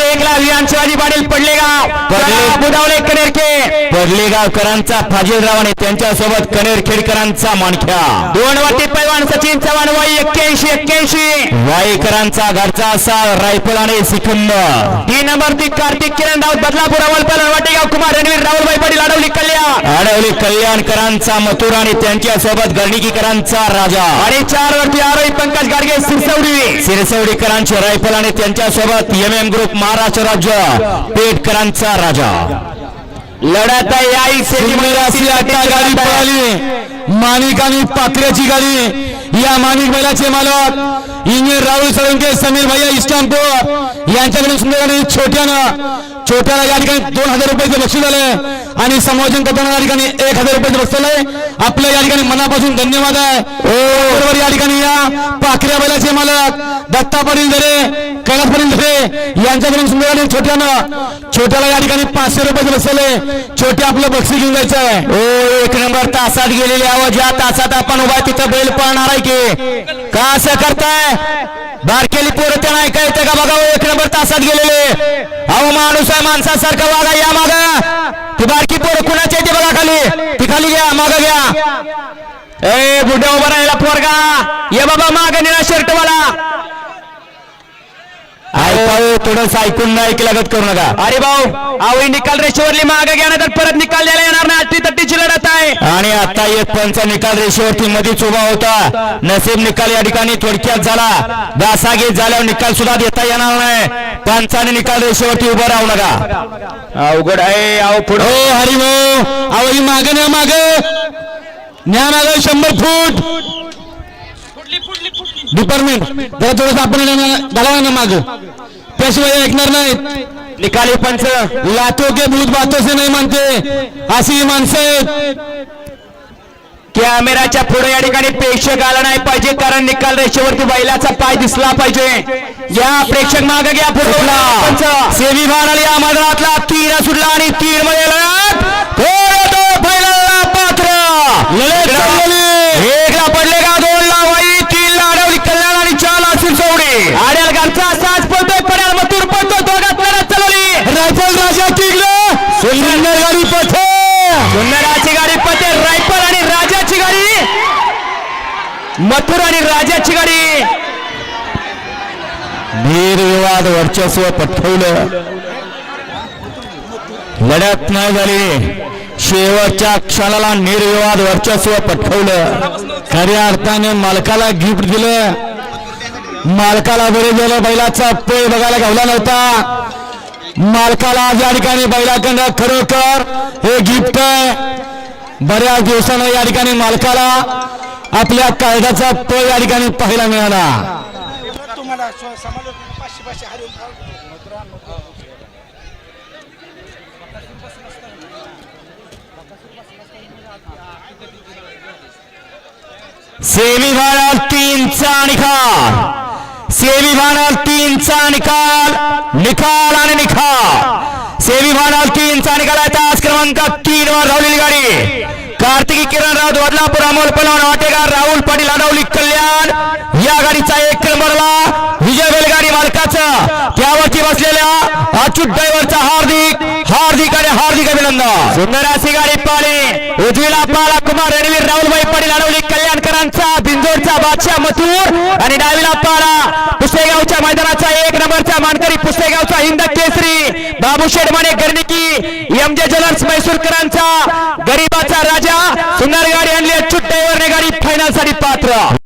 मध्ये एकला विहान शिवाजी पाटील पडलेगाव. पडले- बुधावले कनेरके पडलेगावकरांचा फाजीलराव आणि त्यांच्यासोबत कनेरखेडकरांचा माणख्या दोन वाटी पैलवान सचिन चव्हाण वय एक्क्याऐंशी एक्क्याऐंशी. वाईकरांचा घरचा असा रायफल आणि सिकंद तीन नंबर ती कार्तिक किरण राऊत बदलापूर अवल पैलवान वाटेगाव कुमार रणवीर राहुलबाई पाटील अडवली कल्याण. आडवली कल्याणकरांचा मथुर आणि त्यांच्यासोबत गर्णिकीकरांचा राजा. आणि चार वरती आरोही पंकज गाडगे सिरसवडी. सिरसवडीकरांचे रायफल आणि त्यांच्यासोबत एम एम ग्रुप महाराष्ट्र राज्य पेटकरांचा राजा. लढत आहे गाडी माणिक आणि पाखऱ्याची गाडी. या माणिक बैलाचे मालक इंजिनियर राहुल सोळंके समीर भैया इस्टामपूर यांच्याकडून सुंदर छोट्यानं छोट्याला या ठिकाणी दोन हजार रुपयाचे बक्षीस आले आणि समायोजन करताना या ठिकाणी एक हजार रुपयाचे बक्षीस आले आपल्या या ठिकाणी मनापासून धन्यवाद आहे. बरोबर या ठिकाणी या पाखऱ्या बैलाचे मालक दत्ता पाटील धरे कैलास पाटील धरे यांच्याकडून सुंदर छोट्यानं. छोट्याला या ठिकाणी पाचशे रुपये बक्षीस छोटे आपलं बक्षी घेऊन जायचं आहे ओ एक नंबर तासात गेलेले आवाज. ज्या तासात आपण उभा तिथं बैल पळणार आहे की? का असं करताय? बारकेली पोरं त्यांना ऐकायचं का? बघा एक नंबर तासात गेलेले. अहो माणूस आहे माणसासारखं वागा या माग. ती बारकी पोरं कुणाची आहे ते बघा खाली. ती खाली घ्या माग घ्या. ए बुड्या उभा राहिला पोरगा. ये बाबा माग निळा शर्ट वाला. थोडंसं ऐकून नाही ऐकलं लागत करू नका. अरे भाऊ आवळी निकाल रेषेवरली माग घ्या तर परत निकाल द्यायला येणार नाही. अट्टी तट्टीची लढत आहे. आणि आता एक पंच निकाल रेषेवरती मध्येच उभा होता. नसीब निकाल या ठिकाणी थोडक्यात झाला. दासागीत झाल्यावर निकाल सुद्धा देता येणार नाही. पंचाने निकाल रेषेवरती उभं राहू नका. अवघड आहे अहो हो पुढे हरिभाऊ अहो ही माग न्या माग. न्या माग शंभर फूट. डिपार्टमेंट जरा थोडस आपण घालावा ना माग. त्याशिवाय ऐकणार नाहीत. निकाली पंच लातो के भूत बातों से नाही मानते अशी माणसं आहेत. कॅमेराच्या पुढे या ठिकाणी प्रेक्षक आला नाही पाहिजे कारण निकाल रेषेवरती बैलाचा पाय दिसला पाहिजे. या प्रेक्षक माग घ्या पुढला सेमी भाडाली या मैदानातला तीर सुटला आणि तीरमध्ये लढत थोडं तो पहिला पात्र लढत चाललेली. एकला पडले का दोन ला वाई तीन ला अडवली कल्याण आणि चार ला सिरसवडी आड्याल घरचा साज पडतोय पड्याल मथुर पडतो दोघात लढत चालवली रायफल राजा टिकलं सुंदर गाडी पथे सुंदराची गाडी पटेल रायफल आणि राजाची गाडी मथुर आणि राजाची गाडी. निर्विवाद वर्चस्व पटवलं लढत नाही झाली. शेवटच्या क्षणाला निर्विवाद वर्चस्व पटवलं खऱ्या अर्थाने मालकाला गिफ्ट दिलं. मालकाला बरे झालं बैलाचा पेळ बघायला घावला नव्हता. मालकाला आज या ठिकाणी बैलाकडं खरोखर हे गिफ्ट आहे. बऱ्याच दिवसानं या ठिकाणी मालकाला आपल्या कायद्याचा पळ या ठिकाणी पाहायला मिळाला. तुम्हाला स्व- समाजात पाचशे पाचशे हरिओम सेमी भाडाल तीनचा निकाल. सेमी भाडाल तीनचा निकाल. निकाल आणि निकाल. सेमी भाडाल तीनचा निकाल आहे. तास क्रमांक तीन वर धावलेली गाडी कार्तिकी किरण राऊत बदलापूर अमोल पलवान वाटेगार राहुल पाटील अडवली कल्याण. या गाडीचा एक नंबरला विजय बैलगाडी मालकाचा. त्यावरती बसलेल्या अच्युत ड्रायव्हरचा हार्दिक हार्दिक आणि हार्दिक अभिनंदन. सुंदर अशी गाडी पाळे. उजवीला पाला कुमार रणवीर राहुलबाई पाटील अडवली कल्याणकरांचा बिंजोडचा बादशाह मथुर आणि डावीला पाला पुसेगावच्या मैदानाचा एक नंबरचा मानकरी पुसेगावचा हिंद केसरी. बाबू शेडमाने गर्णिकी एम जे ज्वेलर्स मैसूरकरांचा गरीबाचा राजा. सुंदर गाडी आणली. फायनलसाठी पात्र.